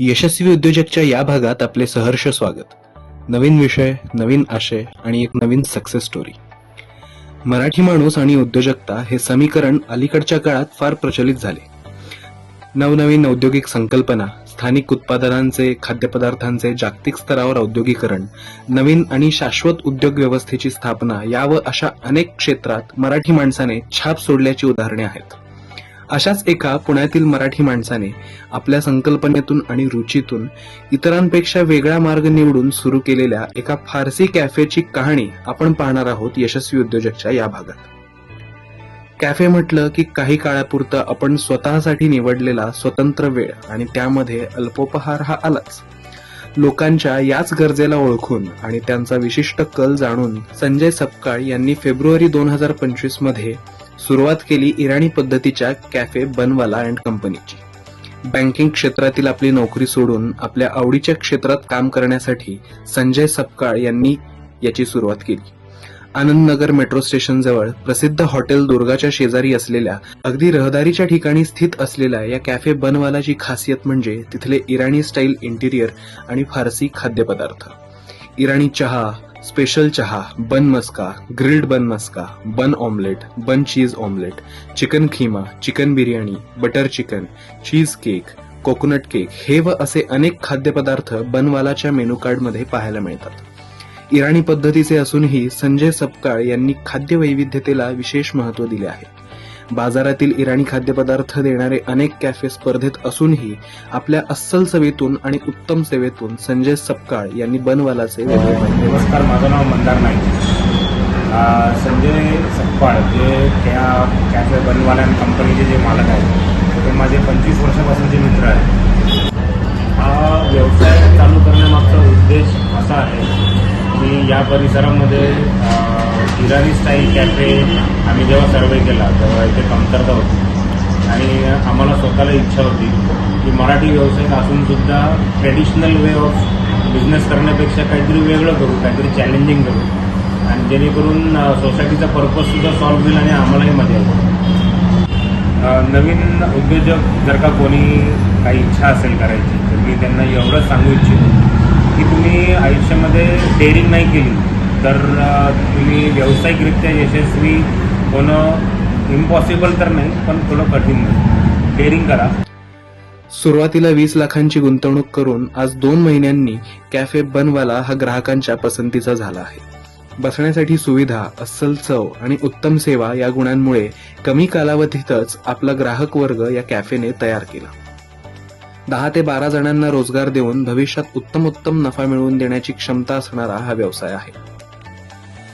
यशस्वी उद्योजकच्या या भागात आपले सहर्ष स्वागत. नवीन विषय नवीन आशय आणि एक नवीन सक्सेस स्टोरी मराठी माणूस आणि उद्योजकता हे समीकरण अलीकडच्या काळात फार प्रचलित झाले. नवनवीन औद्योगिक संकल्पना स्थानिक उत्पादनांचे खाद्यपदार्थांचे जागतिक स्तरावर औद्योगिकरण नवीन आणि शाश्वत उद्योग व्यवस्थेची स्थापना या व अशा अनेक क्षेत्रात मराठी माणसाने छाप सोडल्याची उदाहरणे आहेत. अशाच एका पुण्यातील मराठी माणसाने आपल्या संकल्पनेतून आणि रुचीतून इतरांपेक्षा वेगळा मार्ग निवडून सुरू केलेल्या एका फारसी कॅफेची कहाणी आपण पाहणार आहोत यशस्वी उद्योजकच्या या भागात. कॅफे म्हटलं की काही काळापुरतं आपण स्वतःसाठी निवडलेला स्वतंत्र वेळ आणि त्यामध्ये अल्पोपहार हा आलाच. लोकांच्या याच गरजेला ओळखून आणि त्यांचा विशिष्ट कल जाणून संजय सपकाळ यांनी फेब्रुवारी दोन हजार पंचवीसमध्ये सुरुवात केली इराणी पद्धतीच्या कॅफे बनवाला अँड कंपनीची बँकिंग क्षेत्रातील आपली नोकरी सोडून आपल्या आवडीच्या क्षेत्रात काम करण्यासाठी संजय सपकाळ यांनी याची सुरुवात केली. आनंदनगर मेट्रो स्टेशन जवळ प्रसिद्ध हॉटेल दुर्गाच्या शेजारी असलेल्या अगदी रहदारीच्या ठिकाणी स्थित असलेल्या या कॅफे बनवालाची खासियत म्हणजे तिथले इराणी स्टाईल इंटिरियर आणि फारसी खाद्यपदार्थ. इराणी चहा स्पेशल चहा bun maska grilled bun maska bun omelette bun cheese omelette chicken kheema chicken biryani butter chicken cheesecake coconut cake हे व असे अनेक खाद्यपदार्थ बनवालाच्या मेनू कार्डमध्ये पाहायला मिळतात. इराणी पद्धतीचे असूनही संजय सपकाळ यांनी खाद्य वैविध्यतेला विशेष महत्त्व दिले आहे. बाजारातील इराणी खाद्यपदार्थ देणारे अनेक कॅफे स्पर्धेत असूनही आपल्या अस्सल सेवेतून आणि उत्तम सेवेतून संजय सपकाळ यांनी बनवालाचे नमस्कार माझं नाव मंदार नाईक. संजय सपकाळ जे त्या कॅफे बनवाल्या कंपनीचे जे मालक आहेत ते माझे पंचवीस वर्षापासूनचे मित्र आहेत. हा व्यवसाय चालू करण्यामागचा उद्देश असा आहे की या परिसरामध्ये इराणी स्टाईल कॅफे आम्ही जेव्हा सर्वे केला तेव्हा इथे कमतरता होती. आणि आम्हाला स्वतःला इच्छा होती की मराठी व्यवसाय असूनसुद्धा ट्रेडिशनल वे ऑफ बिझनेस करण्यापेक्षा काहीतरी वेगळं करू काहीतरी चॅलेंजिंग करू. आणि जेणेकरून सोसायटीचा पर्पजसुद्धा सॉल्व्ह होईल आणि आम्हालाही मजा येईल. नवीन उद्योजक जर का कोणी काही इच्छा असेल करायची तर मी त्यांना एवढंच सांगू इच्छितो की तुम्ही आयुष्यामध्ये डेअरिंग नाही केली. तर तुम्ही व्यावसायिकरित्या यशस्वी होणं इम्पॉसिबल तर नाही पण थोडं कठीण डेअरिंग करा. सुरुवातीला वीस लाखांची गुंतवणूक करून आज दोन महिन्यांनी कॅफे बनवाला हा ग्राहकांच्या पसंतीचा झाला आहे. बसण्यासाठी सुविधा अस्सल चव आणि उत्तम सेवा या गुणांमुळे कमी कालावधीतच आपला ग्राहक वर्ग या कॅफेने तयार केला. दहा ते बारा जणांना रोजगार देऊन भविष्यात उत्तम उत्तम नफा मिळवून देण्याची क्षमता असणारा हा व्यवसाय आहे.